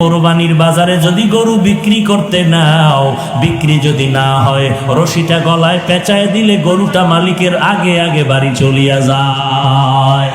কোরবানির বাজারে যদি গরু বিক্রি করতে নাও, বিক্রি যদি না হয়, রশিটা গলায় পেঁচায় দিলে গরুটা মালিকের আগে আগে বাড়ি চলিয়া যায়।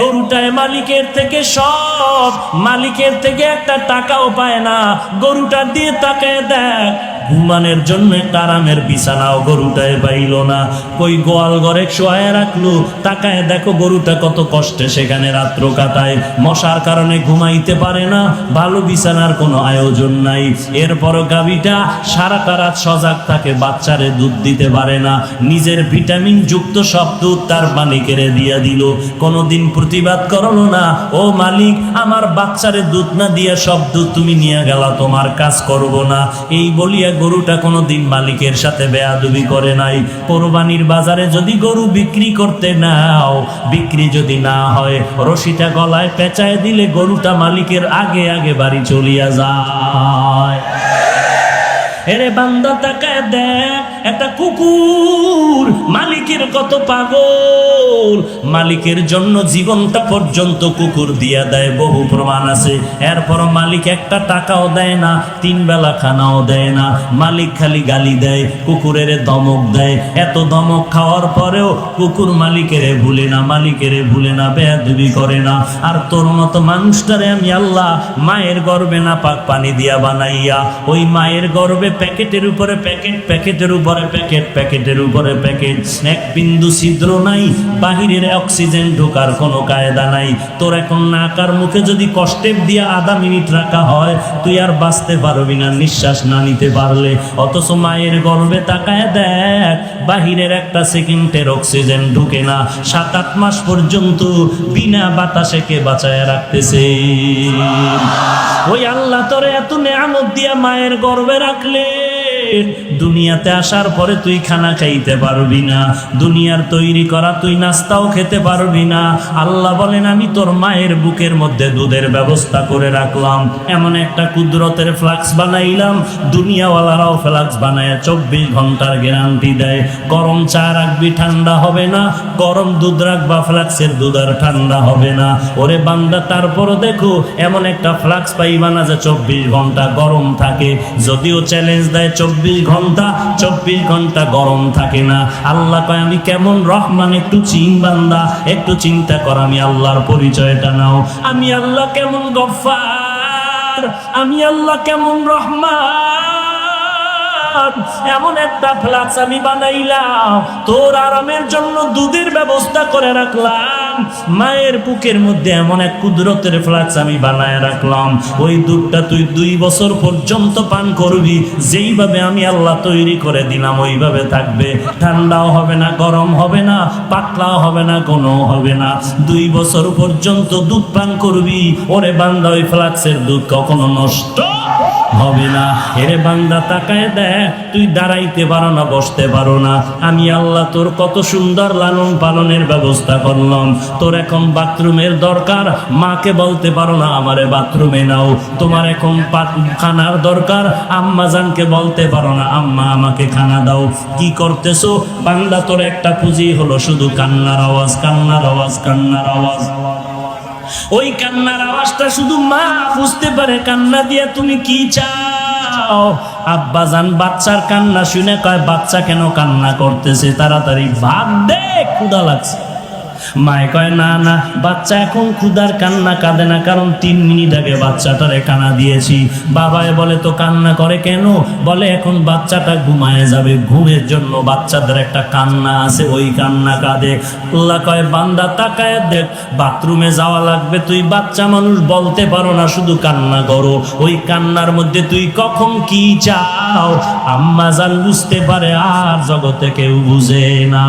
গরুটায় মালিকের থেকে সব, মালিকের থেকে একটা টাকাও পায় না, গরুটা দিয়ে তাকে দেখ ঘুমানের জন্য আরামের বিছানাও গরুটায় পাইল না। কই গোয়াল ঘরে শোয়ায় রাখল? তাকায় দেখো গরুটা কত কষ্টে সেখানে রাত্র কাটায়। মশার কারণে ঘুমাইতে পারে না, ভালো বিছানার কোনো আয়োজন নাই। এরপরও গাবিটা সারাটা রাত সজাগ থাকে, বাচ্চারে দুধ দিতে পারে না। নিজের ভিটামিন যুক্ত সব দুধ তার মালিকেরে দিয়া দিল। কোনোদিন প্রতিবাদ করল না, ও মালিক, আমার বাচ্চারে দুধ না দিয়া সব দুধ তুমি নিয়ে গেলা, তোমার কাজ করব না। এই বলিয়া গরুটা কোনো দিন মালিকের সাথে বেয়াদুবি করে নাই। কোরবানির বাজারে যদি গরু বিক্রি করতে নাও, বিক্রি যদি না হয়, রশিটা গলায় পেঁচায় দিলে গরুটা মালিকের আগে আগে বাড়ি চলিয়া যায়। এরে বান্দা তাকায় দেখ একটা কুকুর, মালিকের কত পাগল। মালিকের জন্য জীবনটা পর্যন্ত কুকুর দিয়া দেয়, বহু প্রমাণ আছে। এরপর মালিক একটা টাকাও দেয় না, তিন বেলা খানাও দেয় না। মালিক খালি গালি দেয়, কুকুরের দমক দেয়। এত দমক খাওয়ার পরেও কুকুর মালিকের ভুলে না, মালিকের ভুলে না, বেয়াদবি করে না। আর তোর মতো মানুষটারে আমি আল্লাহ মায়ের গর্বে না পাক পানি দিয়া বানাইয়া, ওই মায়ের গর্বে প্যাকেটের উপরে প্যাকেট, প্যাকেটের উপরে প্যাকেট প্যাকেটের উপরে প্যাকেট এক বিন্দু ছিদ্র নাই, বাহিরের অক্সিজেন ঢোকার কোনো কায়দা নাই। তোর এখন নাকার মুখে যদি কষ্টের দিয়া আধা মিনিট রাখা হয়, তুই আর বাঁচতে পারবি না, নিঃশ্বাস না নিতে পারলে। অথচ মায়ের গর্বে তাকায় দেখ, বাহিরের একটা সেকেন্ডের অক্সিজেন ঢুকে না। সাত আট মাস পর্যন্ত বিনা বাতাসে কে বাঁচায় রাখতেছে? ওই আল্লাহ তোরে এত নেয়ামত দিয়া মায়ের গর্বে রাখলে দুনিয়াতে আসার পরে তুই খানা খাইতে পারবি না। দুনিয়ার তৈরি করা তুই নাস্তাও খেতে পারবি না। আল্লাহ বলেন, আমি তোর মায়ের বুকের মধ্যে দুধের ব্যবস্থা করে রাখলাম। এমন একটা কুদরতের ফ্লাক্স বানাইলাম। দুনিয়াওয়ালারাও ফ্লাক্স বানায় চব্বিশ ঘণ্টার গ্যারান্টি দেয়। গরম চা রাখবি, ঠান্ডা হবে না। গরম দুধ রাখবা, ফ্লাক্সের দুধ আর ঠান্ডা হবে না। ওরে বান্দা, তারপরও দেখো, এমন একটা ফ্লাক্স পাইবা না যে চব্বিশ ঘণ্টা গরম থাকে। যদিও চ্যালেঞ্জ দেয় চব্বিশ ঘণ্টা চব্বিশ ঘণ্টা গরম থাকে না। আল্লাহ কয়, আমি কেমন রহমান, একটু চিন বান্দা, একটু চিন্তা কর, আমি আল্লাহর পরিচয়টা নাও। আমি আল্লাহ কেমন গফার আমি আল্লাহ কেমন রহমান। এমন একটা ফ্লাক্স আমি বানাইলাম, তোর আরামের জন্য দুধের ব্যবস্থা করে রাখলাম। মায়ের বুকের মধ্যে এমন এক কুদরতের ফ্লাক্স আমি বানায় রাখলাম। ওই দুধটা তুই দুই বছর পর্যন্ত পান করবি, যেইভাবে আমি আল্লাহ তৈরি করে দিলাম, ওইভাবে থাকবে। ঠান্ডাও হবে না, গরম হবে না, পাতলাও হবে না কোনো হবে না। দুই বছর পর্যন্ত দুধ পান করবি, ওরে বান্দা, ওই ফ্লাক্সের দুধ কখনো নষ্ট হবে না। এরে বান্দা, তাকায় দেখ, তুই দাঁড়াইতে পারো না, বসতে পারো না। আমি আল্লাহ তোর কত সুন্দর লালন পালনের ব্যবস্থা করলাম। তোর এখন বাথরুমের দরকার, মাকে বলতে পারো না, আমারে বাথরুমে নাও। তোমার এখন খানার দরকার, আম্মা জানকে বলতে পারো না, আম্মা আমাকে খানা দাও। কি করতেছো? বান্দা, তোর একটা পুঁজি হলো শুধু কান্নার আওয়াজ কান্নার আওয়াজ কান্নার আওয়াজ। ওই কান্নার আওয়াজটা শুধু মা বুঝতে পারে, কান্না দিয়ে তুমি কি চাও? আব্বা যান বাচ্চার কান্না শুনে কয়, বাচ্চা কেন কান্না করতেছে? তাড়াতাড়ি ভাত দে ক্ষুদা লাগছে। মায়ে কয়, না না, বাচ্চা এখন ক্ষুদার কান্না কাঁদে না, কারণ তিন মিনিট আগে বাচ্চাটারে কানা দিয়েছি। বাবায় বলে, তো কান্না করে কেন? বলে, এখন বাচ্চাটা ঘুমায় যাবে, ঘুমের জন্য বাচ্চাদের একটা কান্না আছে, ওই কান্না কাঁদে। আল্লাহ কয়, বান্দা, তাকায় দেখ, বাথরুমে যাওয়া লাগবে, তুই বাচ্চা মানুষ বলতে পারো না, শুধু কান্না করো। ওই কান্নার মধ্যে তুই কখন কি চাও? আম্মা জান বুঝতে পারে, আর জগতে কেউ বুঝে না।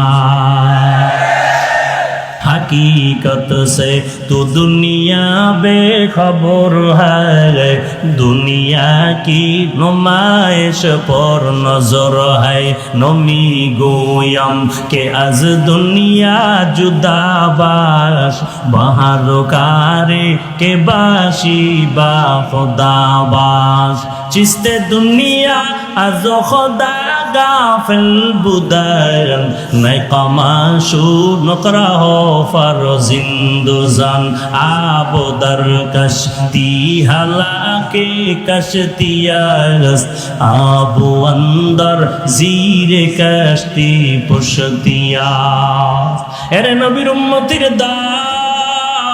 हकीकत से तो दुनिया बेखबर है दुनिया की नुमाइश पर नजर है नमी गोयम के आज दुनिया जुदाबाश बाहर कारे के बाशी बा खुदाबाश चिस्ते दुनिया आज खुदा গাফেল বুদায়ন নাই কমাশু নকরাহ ফর জিন্দুজান আবদার কশতি হালাকে কশতিয়াস আবু অন্দর জিরে কশতি পুষতিয়া এরে নবীর উম্মতির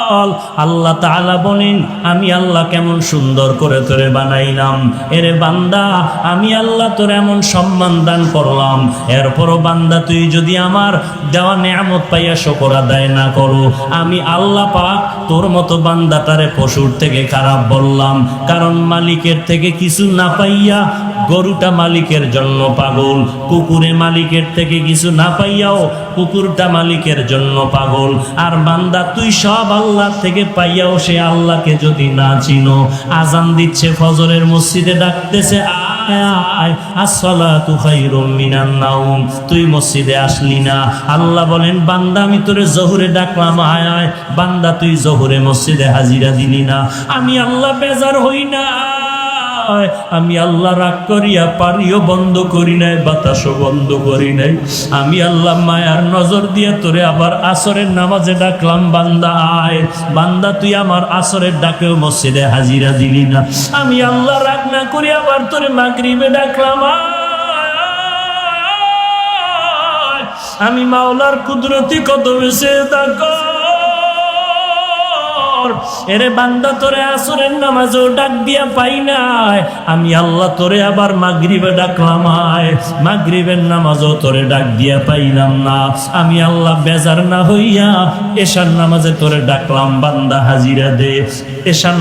দল আল্লাহ তাআলা বলেন, আমি আল্লাহ কেমন সুন্দর করে তোরে বানাইলাম। এরে বান্দা, আমি আল্লাহ তোর এমন সম্মান দান করলাম। এরপরও বান্দা, তুই যদি আমার দেওয়া নেয়ামত পাইয়া শকর আদায় না করো, আমি আল্লাহ পাক তোর মতো বান্দাটারে পশুর থেকে খারাপ বললাম। কারণ মালিকের থেকে কিছু না পাইয়া গরুটা মালিকের জন্য পাগল, কুকুরে মালিকের থেকে কিছু না পাইয়াও কুকুরটা মালিকের জন্য পাগল। আর বান্দা, তুই সব আল্লাহ থেকে পাইয়াও সে আল্লাহকে যদি না চিনো, আজান দিচ্ছে, ফজরের মসজিদে ডাকতেছে তুই মসজিদে আসলি না। আল্লাহ বলেন, বান্দা জহুরে ডাকলাম আয়। বান্দা, তুই জহুরে মসজিদে হাজিরা দিলি না। আমি আল্লাহ বেজার হই না। হয়। আমি আল্লাহ রাগ করিয়া পানিও বন্ধ করি নাই, বাতাসও বন্ধ করি নাই আমি আল্লাহ মায়ার নজর দিয়ে তোরে আবার আসরের নামাজে ডাকলাম, বান্দা আয়, বান্দা তুই আমার আসরের ডাকেও মসজিদে হাজিরা দিলি না আমি আল্লাহ রাগ না করি আবার তোরে মাগরিবে ডাকলাম। আমি মাওলার কুদরতি কত বেশি দেখো এরে বান্দা, তোরে আসরের নামাজও ডাক দিয়া পাই নাই। আমি আল্লাহ তোরে আবার মাগরিবে ডাকলাম আয়। মাগরিবের নামাজও তোরে ডাক দিয়া পাইলাম না। আমি আল্লাহ বেজার না হইয়া এশার নামাজে তোরে ডাকলাম, বান্দা হাজিরা দে। এশার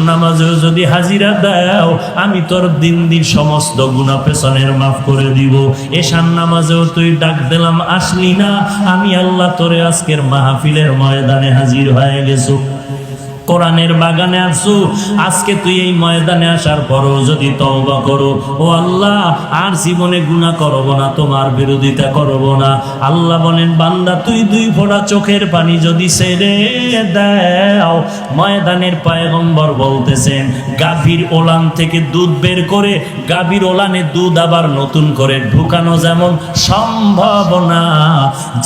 যদি হাজিরা দাও, আমি তোর দিন দিন সমস্ত গুণা পেছনের মাফ করে দিব। এশার নামাজেও তুই ডাক দিলাম, আসলি না। আমি আল্লাহ তোরে আজকের মাহফিলের ময়দানে হাজির হয়ে গেছো। কোরআনের বাগানে আসু, আজকে তুই এই ময়দানে আসার পরও যদি তওবা করো, ও আল্লাহ, আর জীবনে গুনাহ করব না, তোমার বিরোধিতা করব না। আল্লাহ বলেন, বান্দা, তুই দুই ফোঁটা চোখের পানি যদি ছেড়ে দাও, ময়দানের পায়গম্বর বলতেছেন, গাভীর ওলান থেকে দুধ বের করে, গাভীর ওলানে দুধ আবার নতুন করে ঢুকানো যেমন সম্ভব না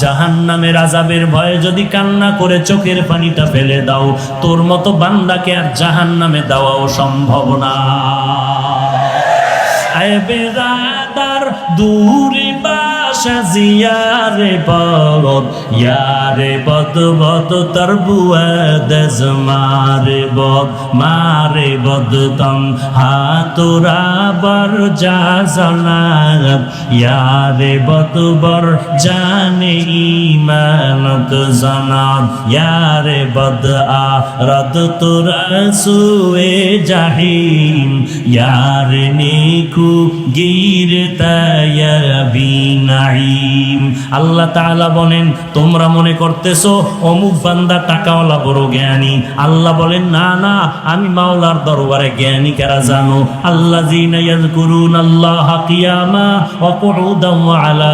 জাহান নামের আজাবের ভয়ে যদি কান্না করে চোখের পানিটা ফেলে দাও, তোর মতো বান্দাকে আর জাহান নামে দেওয়াও সম্ভব না। দূরে বা বাসা জিয়ারে বদ ইয়ারে বদ বদ তর বুয়াদ মারে বদ মারে বদ তম হাতুরা বর যা জনাত ইয়ারে বদ বর জানে ইমানত জনাত ইয়ারে আ রদ তোরা সুয়ে জাহিম, ইয়ার নেকু গির আল্লাহ তাআলা বলেন, তোমরা মনে করতেছো অমুক বান্দা টাকাওয়ালা বড় জ্ঞানী। আল্লাহ বলেন, না না, আমি মাওলার দরবারে জ্ঞানী, কারা জানো? আল্লাহ ইয়াযকুরুন আল্লাহ কিয়ামা ওয়া আলা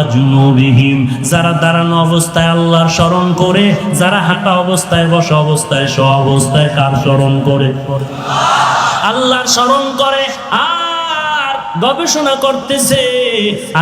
যারা দাঁড়ানো অবস্থায় আল্লাহর স্মরণ করে, যারা হাঁটা অবস্থায়, বসা অবস্থায় স অবস্থায়, কার স্মরণ করে? আল্লাহর স্মরণ করে, আর গবেষণা করতেছে,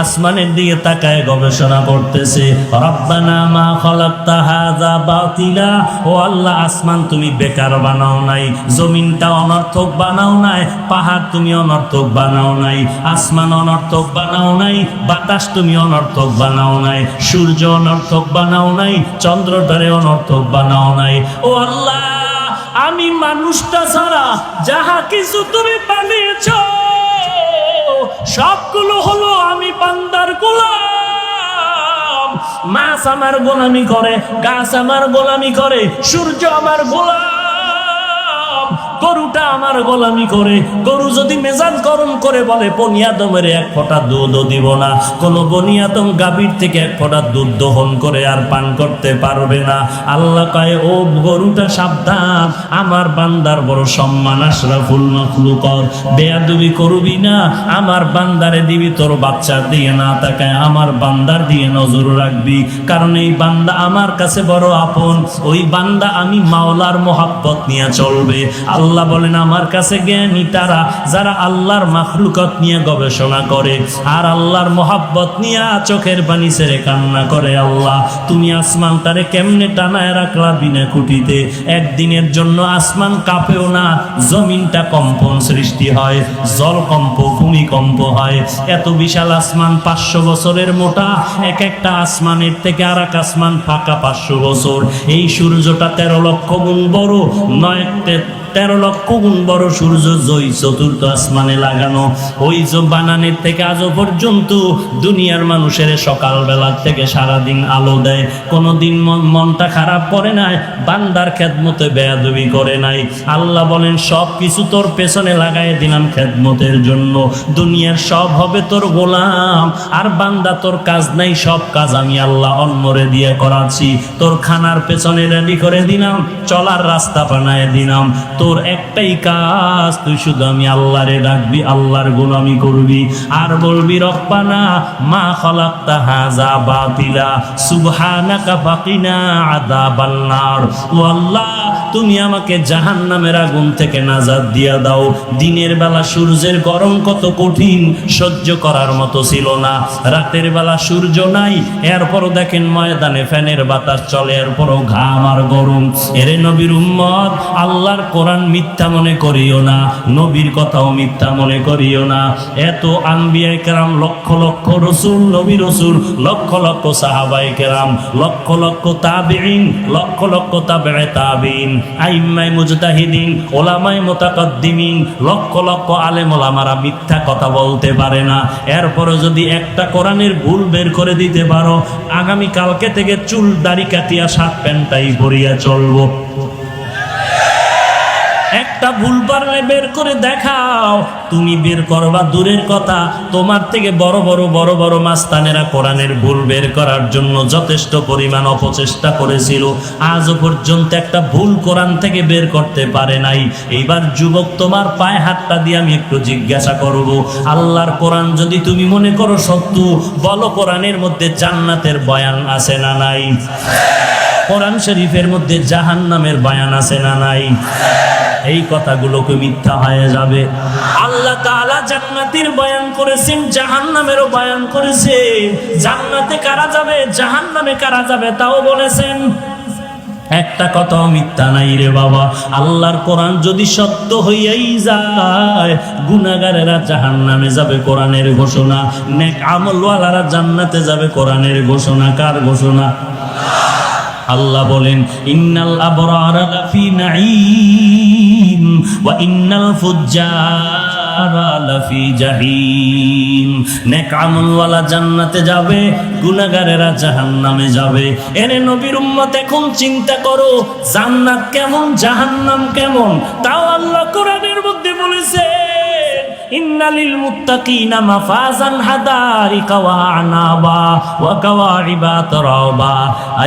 আসমানের দিকে তাকায় গবেষণা করতেছে। রব্বানা মা খালাকতা হাযা বাতিলা, ও আল্লাহ, আসমান তুমি বেকার বানাও নাই, জমিনটা অনর্থক বানাও নাই, পাহাড় তুমি অনর্থক বানাও নাই, আসমান অনর্থক বানাও নাই, বাতাস তুমি অনর্থক বানাও নাই, সূর্য অনর্থক বানাও নাই চন্দ্রটারে অনর্থক বানাও নাই। ও আল্লাহ, আমি মানুষটা ছাড়া যাহা কিছু তুমি বানিয়েছ সবগুলো হলো আমি পান্দার গোলাম। মাছ আমার গোলামি করে, গাছ আমার গোলামি করে, সূর্য আমার গোলাম। গরুটা আমার গোলামি করে। গরু যদি মেজাজ গরম করে বলে বনিয়াদমের এক ফোঁটা দুধও দিব না। কোনো বনিয়াদম গাভীর থেকে এক ফোঁটা দুধ দহন করে আর পান করতে পারবে না। আল্লাহ কয়, ও গরুটা সাবধান। আমার বান্দার বড় সম্মান, আশরাফুল মখলুকর। বেয়াদুবি করবি না। আমার বান্দারে দিবি, তোর বাচ্চার দিয়ে না তাকায়। আমার বান্দার দিয়ে নজর রাখবি। কারণ এই বান্দা আমার কাছে বড় আপন। ওই বান্দা আমি মাওলার মোহাব্বত নিয়ে চলবে। আল্লাহ আল্লাহ বলেন, আমার কাছে জ্ঞানী তারা, যারা আল্লাহর মাখলুকত নিয়ে গবেষণা করে আর আল্লাহর মোহাব্বত নিয়ে চোখের পানি ছেড়ে কান্না করে আল্লাহ। তুমি আসমানটারে কেমনে টানায় রাখলা বিনা খুঁটিতে? একদিনের জন্য আসমান কাঁপেও না, জমিনটা কম্পন সৃষ্টি হয়, জল কম্প, ভূমিকম্প হয়। এত বিশাল আসমান পাঁচশো বছরের মোটা, এক একটা আসমানের থেকে আর এক আসমান ফাঁকা পাঁচশো বছর। এই সূর্যটা তেরো লক্ষ গুণ বড়, নয় তেরো লক্ষ গুণ বড় সূর্য জয় চতুর্থ আসমানে লাগানো। ওই যে বানানের থেকে আজও পর্যন্ত দুনিয়ার মানুষের সকালবেলা থেকে সারাদিন আলো দেয়। কোনোদিন মন, মনটা খারাপ করে নাই, বান্দার খেদমতে বেয়াদবি করে নাই। আল্লাহ বলেন সব কিছু তোর পেছনে লাগাই দিলাম খেদমতের জন্য। দুনিয়ার সব হবে তোর গোলাম, আর বান্দা তোর কাজ নাই, সব কাজ আমি আল্লাহ অন্যরে দিয়ে করাচ্ছি। তোর খানার পেছনে রেডি করে দিলাম, চলার রাস্তা বানায় দিলাম। তোর একটাই কাজ, তুই শুধু আমি আল্লাহরে ডাকবি, আল্লাহর গোলামি করবি। আর বলবি, রব্বানা মা খলাক্তা হাজা বাতিলা, সুবহানাকা ফাকিনা আযাবান নার। ও আল্লাহ, তুমি আমাকে জাহান্নামের আগুন থেকে নাজাত দিয়া দাও। দিনের বেলা সূর্যের গরম কত কঠিন, সহ্য করার মতো ছিল না। রাতের বেলা সূর্য নাই, এরপরও দেখেন ময়দানে ফ্যানের বাতাস চলে, এরপরও ঘাম আর গরম। এরে নবীর উম্মত, আল্লাহর কোরআন মিথ্যা মনে করিও না, নবীর কথাও মিথ্যা মনে করিও না। এত আম্বিয়ায় কেরাম, লক্ষ লক্ষ রসুল, নবী রসুল, লক্ষ লক্ষ সাহাবাই কেরাম, লক্ষ লক্ষ তাবিন লক্ষ লক্ষ তাবে তাবিন আইম্মাই মুজতাহিদিন ওলামাই মোতাকদ্দিমিন, লক্ষ লক্ষ আলেম ওলামারা মিথ্যা কথা বলতে পারে না। এরপরে যদি একটা কোরআনের ভুল বের করে দিতে পারো আগামী কালকে থেকে চুল দাড়ি কাটিয়া শার্ট প্যান্টটাই পরিয়া চলবো। একটা ভুল পারলে বের করে দেখাও। তুমি বের করবা দূরের কথা। তোমার থেকে বড় বড় বড় বড় মাস্তানেরা কোরআনের ভুল বের করার জন্য যথেষ্ট পরিমাণ অপচেষ্টা করেছিল। আজও পর্যন্ত একটা ভুল কোরআন থেকে বের করতে পারে নাই। এইবার যুবক, তোমার পায়ে হাতটা দিয়ে আমি একটু জিজ্ঞাসা করব, আল্লাহর কোরআন যদি তুমি মনে করো সত্য, বলো কোরআনের মধ্যে জান্নাতের বয়ান আছে না নাই? কোরআন শরীফের মধ্যে জাহান্নামের বয়ান আছে না নাই? এই কথাগুলোকে মিথ্যা হয়ে যাবে। আল্লাহ তাআলা জান্নাতের বয়ান করেছেন, জাহান্নামেরও বয়ান করেছেন জান্নাতে কারা যাবে, জাহান্নামে কারা যাবে তাও বলেছেন। একটা কথাও মিথ্যা নাই রে বাবা। আল্লাহর কোরআন যদি সত্য হইয়াই যায় গুনাগারেরা জাহান নামে যাবে কোরআনের ঘোষণা, নেক আমলওয়ালারা জান্নাতে যাবে কোরআনের ঘোষণা। কার ঘোষণা? আল্লাহ বলেন, ইন্নাল আবরারা লাফি নাঈম ওয়া ইন্নাল ফুজ্জারা লাফি জাহিম। নেক আমলওয়ালা জান্নাতে যাবে, গুনাহগারেরা জাহান্নামে যাবে। এরে নবীর উম্মত, এখন চিন্তা করো, জান্নাত কেমন, জাহান্নাম কেমন? তাও আল্লাহ কোরআনের মধ্যে বলেছে ইন্নালিল মুত্তাকিনা মাফাজান হাদারিকা ওয়া আনাবা ওয়া কাওয়াইবা তরাবা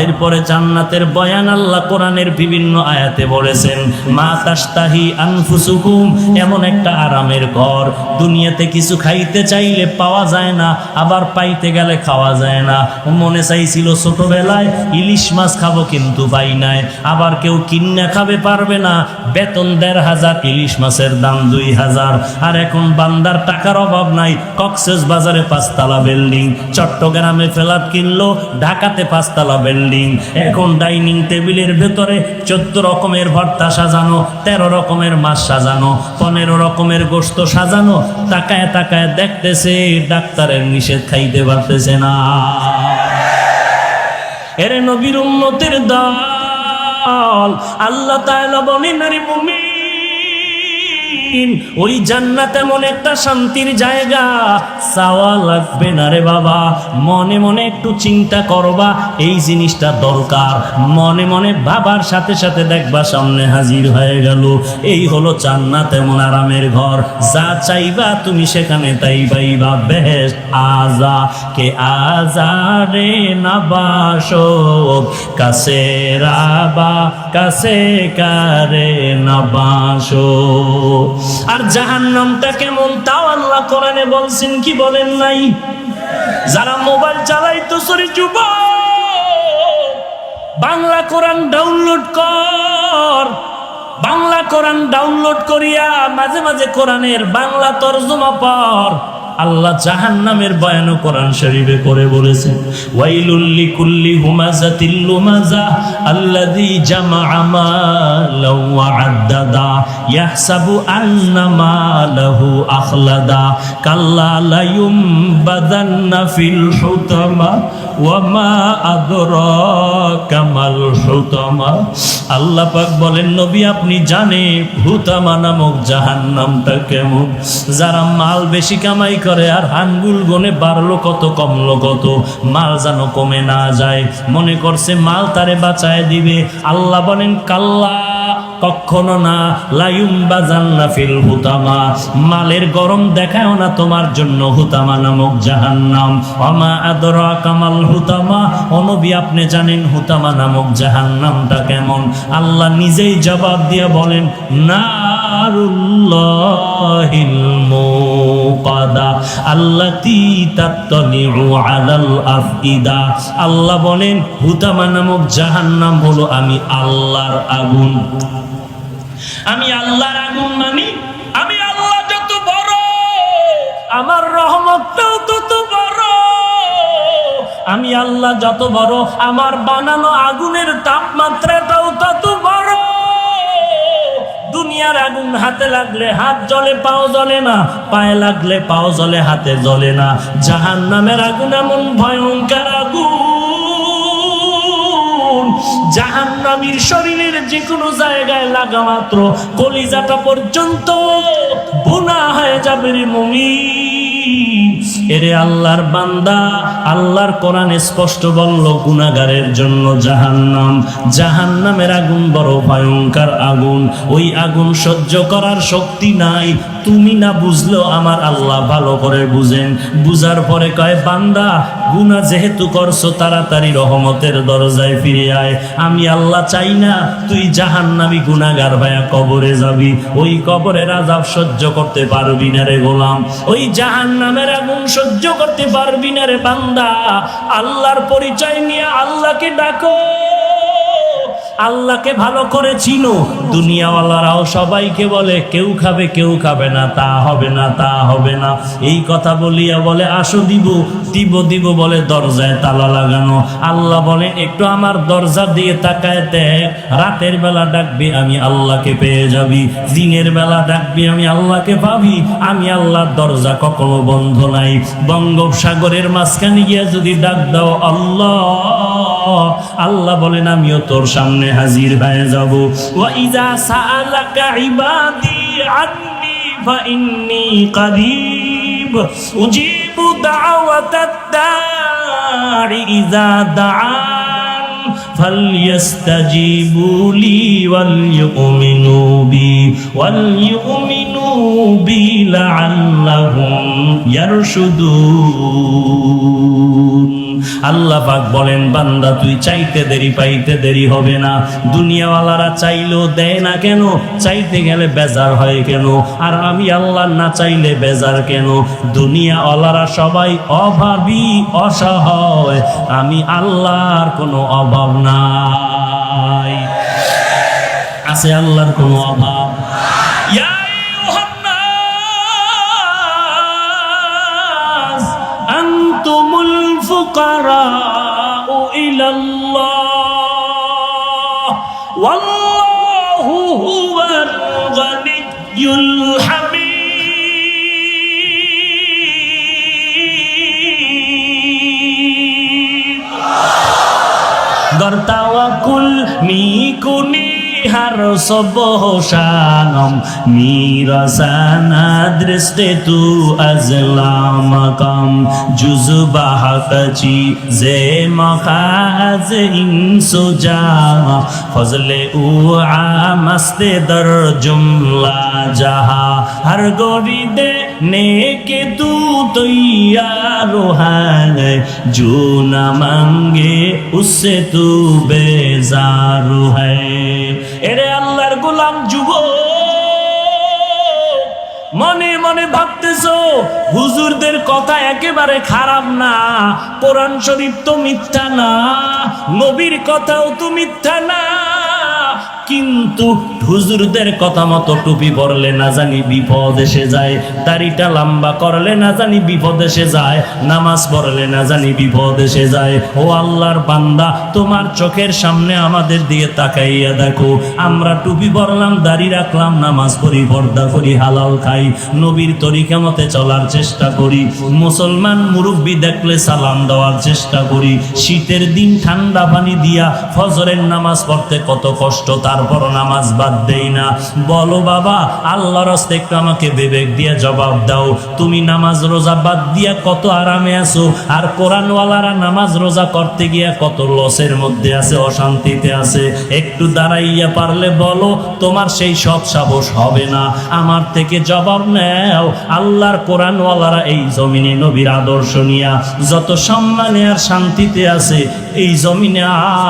এরপরে জান্নাতের বয়ান আল্লাহ কোরআনের বিভিন্ন আয়াতে বলেছেন, মা তাস্তাহি আনফুসুকুম এমন একটা আরামের ঘর। দুনিয়াতে কিছু খাইতে চাইলে পাওয়া যায় না, আবার পাইতে গেলে খাওয়া যায় না। মনে চাইছিল ছোটবেলায় ইলিশ মাছ খাব কিন্তু পাই নাই, আবার কেউ কিন্না খাবে পারবে না। বেতন দেড় হাজার, ইলিশ মাছের দাম দুই হাজার। আর এখন বান্দার টাকার অভাব নাই। কক্সেস বাজারে পাঁচতলা বিল্ডিং, চট্টগ্রামে ফ্ল্যাট কিনলো, ঢাকাতে পাঁচতলা বিল্ডিং। এখন ডাইনিং টেবিলের ভেতরে চোদ্দ রকমের ভর্তা সাজানো, তেরো রকমের মাছ সাজানো, পনেরো রকমের গোস্ত সাজানো, তাকায় তাকায় দেখতেছে ডাক্তারের নিষেধ খাইতে পারতেছে না। এরে নবীর উন্নতির দল, আল্লাহ তাআলা বলেন আরে মুমিন ওই জান্নাত এমন একটা শান্তির জায়গা। চাওয়া লাগবে না রে বাবা। মনে মনে একটু চিন্তা করবা, এই জিনিসটা দরকার। মনে মনে ভাবার সাথে সাথে দেখবা সামনে হাজির হয়ে গেল। এই হলো জান্নাত এমন আরামের ঘর। যা চাইবা তুমি সেখানে তাই পাইবা। বেশ আজা, কে আজারে না বাসো। কাছে রাবা, কাছে কারে না বাসো। আর জাহান্নামটা কেমন তাও আল্লাহ কোরআনে বলছেন, কি বলেন নাই? যারা মোবাইল চালাইতো, সরি যুব বাংলা কোরআন ডাউনলোড কর। বাংলা কোরআন ডাউনলোড করিয়া মাঝে মাঝে কোরআনের বাংলা তর্জমা পর আল্লাহ জাহান্নামের বয়ানও কোরআন শরীফে করে বলেছেন ওয়াইলুল্লি কুল্লি হুমাজাতিল লুমাজা আল্লাযী জামাআ মালাও ওয়া আদ্দাদা ইয়াহসাবু আন্না মালাহু আখলাদা কাল্লা লা ইউমবাদান্না ফিল হুতামা ওয়া মা আদরাকা মাল আল্লাহ পাক বলেন, নবী, আপনি জানে হুতামা নামক জাহান্নামটা কেমন? যারা মাল বেশি কামাই করে, আর হানগুল গনে বাড়লো কত, কমলো কত, মাল যেন কমে না যায়। মনে করছে মাল তারে বাঁচায় দিবে। আল্লাহ বলেন, কাল্লা, কখনো না লাইম বাজান্না ফিল হুতামা। মালের গরম দেখায় না তোমার জন্য হুতামা নামক জাহান্নাম। অমা আদরা কামাল হুতামা। অনবী আপনি জানেন হুতামা নামক জাহান্নামটা কেমন? আল্লাহ নিজেই জবাব দিয়ে বলেন, নারুল্লাহিল আল্লাহ বলেন, হুতামা নামক জাহান্নাম হলো আমি আল্লাহর আগুন। আমি আল্লাহর আগুন মানি, আমি আল্লাহ যত বড়, আমার রহমতটাও তত বড়। আমি আল্লাহ যত বড়, আমার বানানো আগুনের তাপমাত্রাটাও তত বড়। দুনিয়ার আগুন হাতে লাগলে হাত জলে পাও জ্বলে না। পায়ে লাগলে পাও জ্বলে, হাতে জ্বলে না। জাহান নামের আগুন এমন ভয়ঙ্কর আগুন। জাহান্নামীর শরীরের যে কোনো জায়গায় লাগা মাত্র কলিজাটা পর্যন্ত বোনা হয়ে যাবে রে মমি এরে আল্লাহর বান্দা, আল্লাহর কোরআন স্পষ্ট বলল গুনাগারের জন্য জাহান্নাম। জাহান্নামের আগুন বড় ভয়ঙ্কর আগুন। ওই আগুন সহ্য করার শক্তি নাই। তুমি না বুঝলেও আমার আল্লাহ ভালো করে বুঝেন। বুঝার পরে কয়, বান্দা গুনা যেহেতু করছ, তাড়াতাড়ি রহমতের দরজায় ফিরে আয়। আমি আল্লাহ চাই না, তুই জাহান্নামি গুনাগার ভাইয়া কবরে যাবি। ওই কবরের আজাব সহ্য করতে পারবি না রে গোলাম। ওই জাহান্নামের আগুন সহ্য করতে পারবি না রে বান্দা। আল্লাহর পরিচয় নিয়ে আল্লাহকে ডাকো। আল্লাহকে ভালো করে চিনো। দুনিয়াওয়ালারাও সবাইকে বলে, কেউ খাবে কেউ খাবে না, তা হবে না, তা হবে না। এই কথা বলিয়া বলে, আসো দিব। দিব দিব বলে দরজায় তালা লাগানো। আল্লাহ বলে, একটু আমার দরজা দিয়ে তাকায় দেখ। রাতের বেলা ডাকবি, আমি আল্লাহকে পেয়ে যাবি। দিনের বেলা ডাকবি, আমি আল্লাহকে পাবি। আমি আল্লাহর দরজা কখনো বন্ধ নাই। বঙ্গোপসাগরের মাঝখানে গিয়া যদি ডাক দাও, আল্লাহ! আল্লাহ বলেন আমিও তোর সামনে হাজির হয়ে যাব ওয়া ইজা সাআলাকা ইবাদি আন্নি ফাইন্নি করিব উজিবু দাওয়াতাদ দা'i ইজা দাআন فليستجيبوا لي وليؤمنوا بي وليؤمنوا بي لعلهم يرشدون আল্লাহ পাক বলেন, বান্দা, তুই চাইতে দেরি পাইতে দেরি হবে না। দুনিয়াওয়ালারা চাইলেও দেয় না কেন? চাইতে গেলে বেজার হয় কেন? আর আমি আল্লাহ না চাইলে বেজার কেন? দুনিয়াওয়ালারা সবাই অভাবী, অসহায়। আমি আল্লাহর কোনো অভাব নাই। আছে আল্লাহর কোনো অভাব? ফুকারাউ ইলাল্লাহ ওয়াল্লাহু হুয়াল গানিয়ুল Hamid Gartawakkul mikuni har sobosanam mirasana driste tu azlamakam juzbahakachi ze makhaz insuja fazle u amaste dar jumla jaha har goride নেকে দু তৈয়ারো হায় জো না মাঙ্গে উসে তু বেজারো হরে এরে আল্লাহর গোলাম যুব মনে মনে ভাবতেছ, হুজুরদের কথা একেবারে খারাপ না, কোরআন শরীফ তো মিথ্যা না, নবীর কথাও তো মিথ্যা না। কিন্তু হুজুরদের কথা মতো টুপি পরলে না জানি বিপদ এসে যায়, দাড়িটা লম্বা করলে না জানি বিপদ এসে যায়, নামাজ পড়লে না জানি বিপদ এসে যায়। ও আল্লাহর বান্দা, তোমার চোখের সামনে আমাদের দিয়ে তাকাইয়া দেখো। আমরা টুপি পরলাম, দাড়ি রাখলাম, নামাজ পড়ি, পর্দা করি, হালাল খাই। নবীর তরিকা মতে চলার চেষ্টা করি। মুসলমান মুরব্বী দেখলে সালাম দেওয়ার চেষ্টা করি। শীতের দিন ঠান্ডা পানি দিয়া ফজরের নামাজ পড়তে কত কষ্ট তারপর নামাজ বাদ দেই না। বলো বাবা, আল্লাহর হস্তে একটু আমাকে বিবেক দিয়ে জবাব দাও। তুমি নামাজ রোজা বাদ দিয়া কত আরামে আছো, আর কোরআনওয়ালারা নামাজ রোজা করতে গিয়া কত লসের মধ্যে আছে, অশান্তিতে আছে। একটু দাঁড়াইয়া পারলে বলো, তোমার সেই সৎ সাহস হবে না। আমার থেকে জবাব নেও, আল্লাহর কোরআনওয়ালারা এই জমিনে নবীর আদর্শ নিয়া যত সম্মানে আর শান্তিতে আছে, এই জমিনে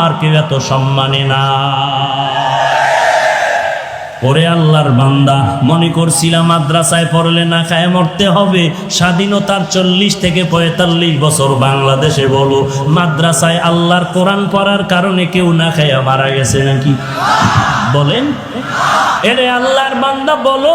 আর কেউ এত সম্মানে না। ওরে আল্লাহর বান্দা, মনে করছিলাম মাদ্রাসায় পড়লে না খায় মরতে হবে। স্বাধীনতার চল্লিশ থেকে পঁয়তাল্লিশ বছর বাংলাদেশে বলো, মাদ্রাসায় আল্লাহর কোরআন পড়ার কারণে কেউ না খায় মারা গেছে নাকি? বলেন। এরে আল্লাহর বান্দা, বলো,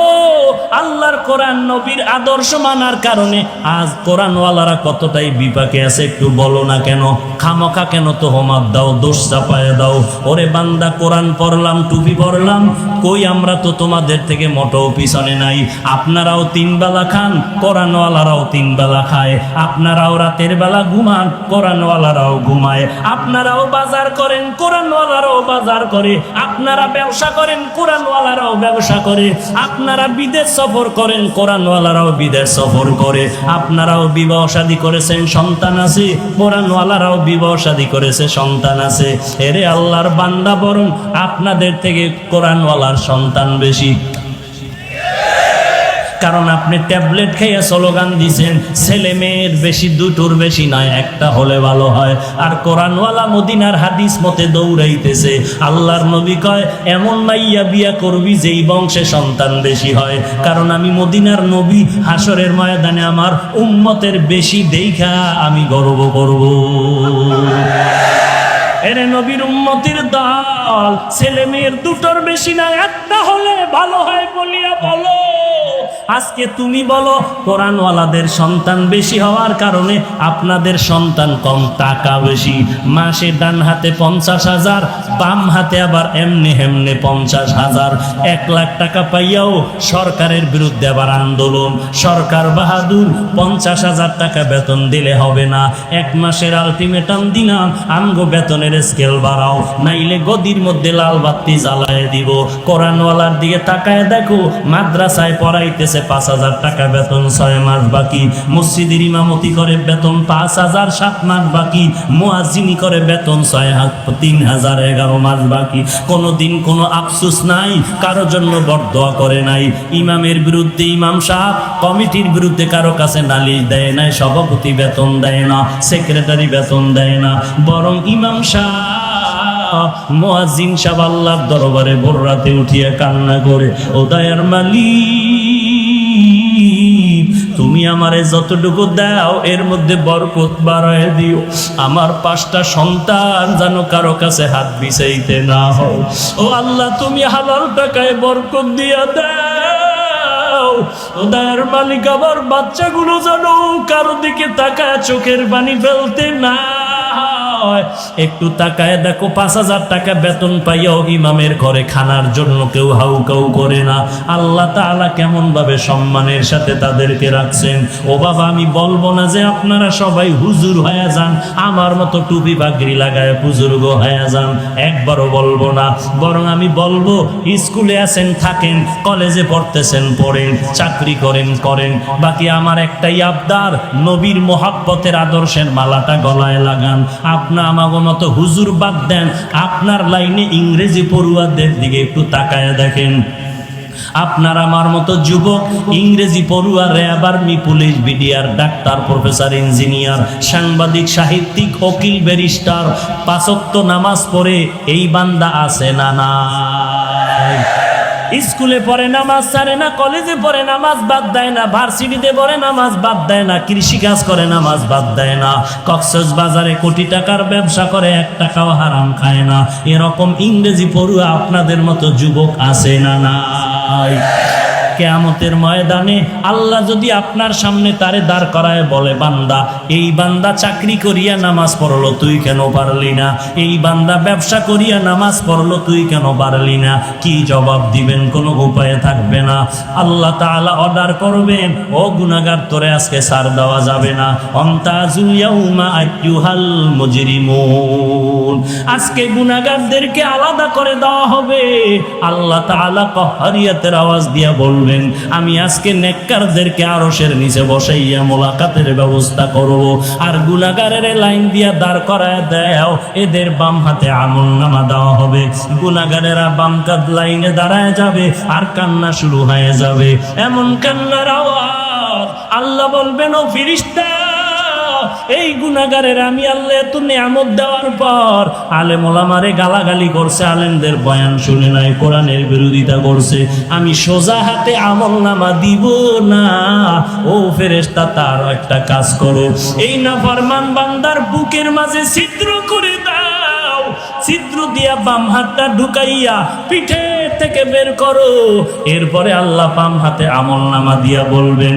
আল্লাহর কোরআন নবীর আদর্শ মানার কারণে আজ কোরআনওয়ালারা কতটাই বিপাকে আছে একটু বলো না কেন? খামকা কেন তো হোমার দাও, দোষ চাপায় দাও। ওরে বান্দা, কোরআন পড়লাম, টুপি পড়লাম, কই আমরা তো তোমাদের থেকে মোটেও পিছনে নাই। আপনারাও তিন বেলা খান, কোরআনওয়ালারাও তিন বেলা খায়। আপনারাও রাতের বেলা ঘুমান, কোরআনওয়ালারাও ঘুমায়। আপনারাও বাজার করেন, কোরআনওয়ালারাও বাজার করে। আপনারা ব্যবসা করেন, কোরআনওয়ালারাও ব্যবসা করে। আপনারা বিদেশ সফর করেন, কোরআনওয়ালারাও বিদেশ সফর করে। আপনারাও বিবাহ শাদী করেছেন, সন্তান আছে। কোরআনওয়ালারাও বিবাহ শাদী করেছে, সন্তান আছে। এরে আল্লাহর বান্দা বরং আপনাদের থেকে কোরআনওয়ালার সন্তান বেশি। কারণ আপনি ট্যাবলেট খেয়ে স্লোগান দিছেন, ছেলে মেয়ের বেশি, দুটোর বেশি নয়, একটা হলে ভালো হয়। আর কোরআনওয়ালা মদিনার হাদিস মতে দৌড়াইতেছে, আল্লাহর নবী কয়, এমন মাইয়া বিয়া করবি যেই বংশে সন্তান বেশি হয়। কারণ আমি মদিনার নবী হাসরের ময়দানে আমার উম্মতের বেশি দেখা আমি গর্ব করব। এরে নবীর উম্মতির দল, ছেলে মেয়ের দুটোর বেশি না, একটা হলে ভালো হয় বলিয়া বলো। আজকে তুমি বলো, কোরআনওয়ালাদের সন্তান বেশি হওয়ার কারণে আপনাদের সন্তান কম টাকা বেশি। মাসে ডান হাতে পঞ্চাশ হাজার, বাম হাতে আবার এমনি হেমনে পঞ্চাশ হাজার। এক লাখ টাকা পাইয়াও সরকারের বিরুদ্ধে আবার আন্দোলন। সরকার বাহাদুর, পঞ্চাশ হাজার টাকা বেতন দিলে হবে না। এক মাসের আলটিমেটাম দিলাম, আমগো বেতনের স্কেল বাড়াও। নাইলে গদির মধ্যে লাল বাতি জ্বালায় দিব। কোরআনওয়ালার দিকে তাকায় দেখো, মাদ্রাসায় পড়াইতেছে পাঁচ হাজার টাকা বেতন ছয় মাস বাকি। মসজিদের ইমামতি করে বেতন পাঁচ হাজার, সাত মাস বাকি। মুয়াজিনি করে বেতন ছয় তিন হাজার এগারো মাস বাকি। কোনো দিন কোনো আফসুস নাই, কারও জন্য বরদোয়া করে নাই। ইমামের বিরুদ্ধে ইমাম সাহেব, কমিটির বিরুদ্ধে কারও কাছে নালিশ দেয় নাই, সভাপতি বেতন দেয় না, সেক্রেটারি বেতন দেয় না। বরং ইমাম সাহেব মোয়াজিন সাহেব আল্লাহর দরবারে ভোর রাতে উঠিয়ে কান্না করে, ও দয়ার মালিক তুমি আমারে যতটুকু দাও, এর মধ্যে বরকত বাড়ায় দিও। আমার পাঁচটা সন্তান যেন কারও কাছে হাত বিছাইতে না হও ও আল্লাহ, তুমি হালাল টাকায় বরকত দিয়া দাও। ও দয়ার মালিক আবার বাচ্চাগুলো যেন কারও দিকে তাকায়, চোখের বাণী ফেলতে না হয়, একটু তাকায় দেখো পাঁচ হাজার টাকা বেতন পাইয়াও ইমামের ঘরে খানার জন্য কেউ হাউ কাউ করে না। আল্লাহ তাআলা কেমন ভাবে সম্মানের সাথে তাদেরকে রাখছেন? ও বাবা, আমি বলব না যে আপনারা সবাই হুজুর হয়ে যান, আমার মতো টুপি বাগরি লাগায় বুজুর্গ হয়ে যান, একবারও বলব না। বরং আমি বলব, স্কুলে আছেন, থাকেন, কলেজে পড়তেছেন, পড়েন, চাকরি করেন করেন। বাকি আমার একটাই আবদার, নবীর মোহাব্বতের আদর্শের মালাটা গলায় লাগান। আপনা আমাগো মতো হুজুর বাদ দেন, আপনার লাইনে ইংরেজি পড়ুয়াদের দিকে একটু তাকায় দেখেন। আপনার আমার মতো যুবক, ইংরেজি পড়ুয়া RAB army police, BDR, doctor, professor, engineer, সাংবাদিক, সাহিত্যিক ওকিল ব্যারিস্টার পাঁচত্ব নামাজ পড়ে এই বান্দা আছে না নাই? স্কুলে পড়ে নামাজ ছাড়ে না, কলেজে পড়ে নামাজ বাদ দেয় না, ভার্সিটিতে পড়ে নামাজ বাদ দেয় না কৃষি কাজ করে নামাজ বাদ দেয় না কক্সস বাজারে কোটি টাকার ব্যবসা করে এক টাকাও হারাম খায় না। এরকম ইংরেজি পড়ুয়া আপনাদের মতো যুবক আছে না নাই? কেয়ামতের ময়দানে আল্লাহ যদি আপনার সামনে তারে দাঁড় করায় বলে, বান্দা, এই বান্দা চাকরি করিয়া নামাজ পড়ল, তুই কেন পারলি না? এই বান্দা ব্যবসা করিয়া নামাজ পড়ল, তুই কেন পারলি না? কি জবাব দিবেন? কোনো উপায়ে থাকবে না। আল্লাহ তাআলা অর্ডার করবেন, ও গুনাগার তোরে আজকে সার দেওয়া যাবে না। অন্তাজুল ইয়াউমা আইয়ুহাল মুজরিমুন। আজকে গুনাগারদেরকে আলাদা করে দেওয়া হবে। আল্লাহ তাআলা কহরিয়াতের আওয়াজ দিয়া বলবেন আমি আজকে নেককারদেরকে আরশের নিচে বসাইয়া মোলাকাতের ব্যবস্থা করব। আর গুনাগারের লাইন দিয়া দাঁড় করায় দেও, এদের বাম হাতে আমল নামা দেওয়া হবে। গুনাগারেরা বাম কাত লাইনে দাঁড়ায় যাবে, আর কান্না শুরু হয়ে যাবে। এমন কান্নার আওয়াজ আল্লাহ বলবেন, ও ফিরিস্তা! এই গুনাগারের আমি আল্লাহ এত নিয়ামত দেওয়ার পর আলেম ওলামারে গালাগালি করছে, আলেমদের বয়ান শুনে নাই, কোরআনের বিরোধিতা করছে। আমি সোজা হাতে আমল নামা দিব না, ও ফেরেস্তা তার একটা কাজ করো। এই না ফরমান বান্দার বুকের মাঝে ছিদ্র করে দাও, ছিদ্র দিয়া বাম হাতটা ঢুকাইয়া পিঠে থেকে বের করো। এরপরে আল্লাহ বাম হাতে আমল নামা দিয়া বলবেন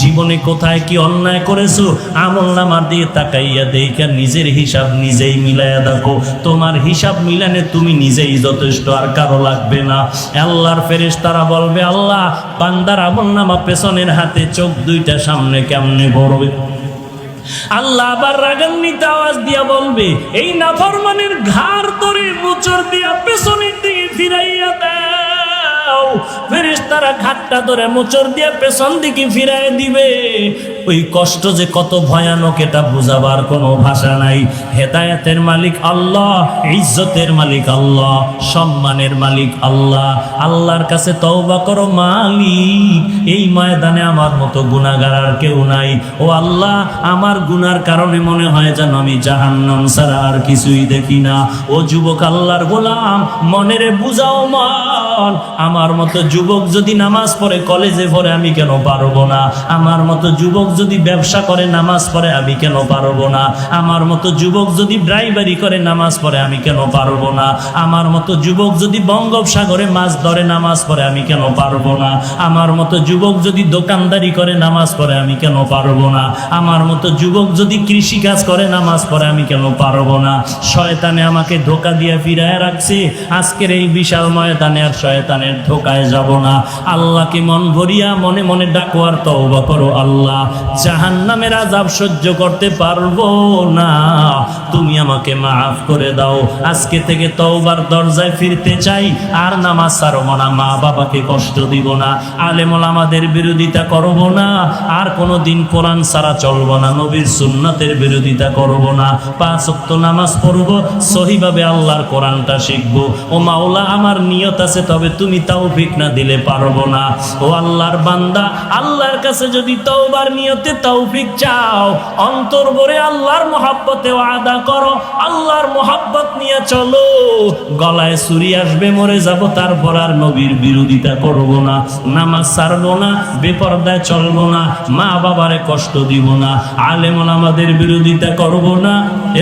জীবনে কোথায় কি অন্যায় করেছ? আমল নামা দিয়ে তাকাইয়া দেইকা নিজের হিসাব নিজেই মিলাইয়া দেখো। তোমার হিসাব মিলানে তুমি নিজেই যথেষ্ট, আর কারও লাগবে না। আল্লাহর ফেরেশতারা বলবে, আল্লাহ পান্দার আমল নামা পেছনের হাতে চোখ দুইটা সামনে কেমনে বড়বে আল্লাহ আবার রাগান্বিত আওয়াজ দিয়া বলবে, এই নাফরমানের ঘাড় ধরে মুচর দিয়া পেছনের দিকে ফিরাইয়া দাও। ফেরেশতারা ঘাটটা ধরে মোচর দিয়ে পেছন দিকে ফিরাই দিবে। ওই কষ্ট যে কত ভয়ানক, এটা বুঝাবার কোনো ভাষা নাই। হেদায়েতের মালিক আল্লাহ, ইজ্জতের মালিক আল্লাহ, সম্মানের মালিক আল্লাহ। আল্লাহর কাছে তওবা করো মালিক। এই ময়দানে আমার মতো গুনাহগার আর কেউ নাই। ও আল্লাহ, আমার গুনার কারণে মনে হয় যেন আমি জাহান্নাম ছাড়া আর কিছুই দেখি না। ও যুবক আল্লাহর গোলাম, মনেরে বুঝাও মন। আমার মতো যুবক যদি নামাজ পড়ে, কলেজে পড়ে আমি কেন পারব না? আমার মতো যুবক যদি ব্যবসা করে, নামাজ পড়ে আমি কেন পারব না? আমার মতো যুবক যদি ড্রাইভারি করে, নামাজ পড়ে আমি কেন পারব না? আমার মতো যুবক যদি বঙ্গোপসাগরে মাছ ধরে, নামাজ পড়ে আমি কেন পারব না? আমার মতো যুবক যদি দোকানদারি করে, নামাজ পড়ে আমি কেন পারব না? আমার মতো যুবক যদি কৃষি কাজ করে, নামাজ পড়ে আমি কেন পারব না? শয়তানে আমাকে ধোকা দিয়ে ফিরায় রাখছে। আজকের এই বিশাল ময়দানে আর শয়তানের ধোকায় যাব না। আল্লাহকে মন ভরিয়া মনে মনে ডাকো আর তওবা করো, আল্লাহ, জাহান্নামের আজাব সহ্য করতে পারব না। তুমি আমাকে মাফ করে দাও। আজকে থেকে তওবার দরজায় ফিরতে চাই, আর নামাজ ছাড়বো না। মা বাবাকে কষ্ট দিব না। আলেমল আমাদের বিরোধিতা করব না। আর কোনো দিন কোরআন ছাড়া চলবো না। নবীর সুন্নাতের বিরোধিতা করব না। পাঁচ ওয়াক্ত নামাজ পড়ব, সহিভাবে আল্লাহর কোরআনটা শিখব। ও মাওলা, আমার নিয়ত আছে, তবে তুমি তৌফিক না দিলে পারব না। ও আল্লাহর বান্দা, আল্লাহর কাছে যদি তওবার নিয়তে তৌফিক চাও, অন্তর ভরে আল্লাহর মহাব্বতে আদা করো, আল্লাহর মহাব্বত নিয়ে চলো। গলায় ছুরি আসবে, মরে যাব, তারপর আর নবীর বিরোধিতা করব না। নামাজ ছাড়বো না, বেপরদায় চলবো না, মা বাবারে কষ্ট দিব না আলেমন আমাদের বিরোধিতা করব না,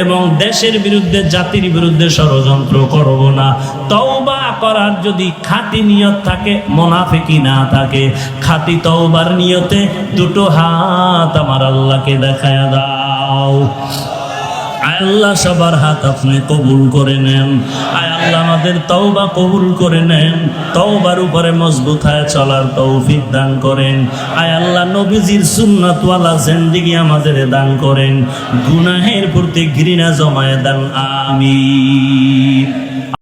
এবং দেশের বিরুদ্ধে, জাতির বিরুদ্ধে ষড়যন্ত্র করব না। তওবা করার যদি খাঁটি নিয়ত থাকে মোনাফিকি না থাকে। খাঁটি তওবার নিয়তে দুটো হাত আমার আল্লাহকে দেখায় দাও। আল্লাহ, সবার হাত আপনি কবুল করে নেন। আয় আল্লাহ, আমাদের তওবা কবুল করে নেন। তওবার উপরে মজবুত হয়ে চলার তৌফিক দান করেন। আয় আল্লাহ, নবীজির সুন্নাতওয়ালা জিন্দেগি আমাদের দান করেন। গুনাহের প্রতি ঘৃণা জমায় দান, আমিন।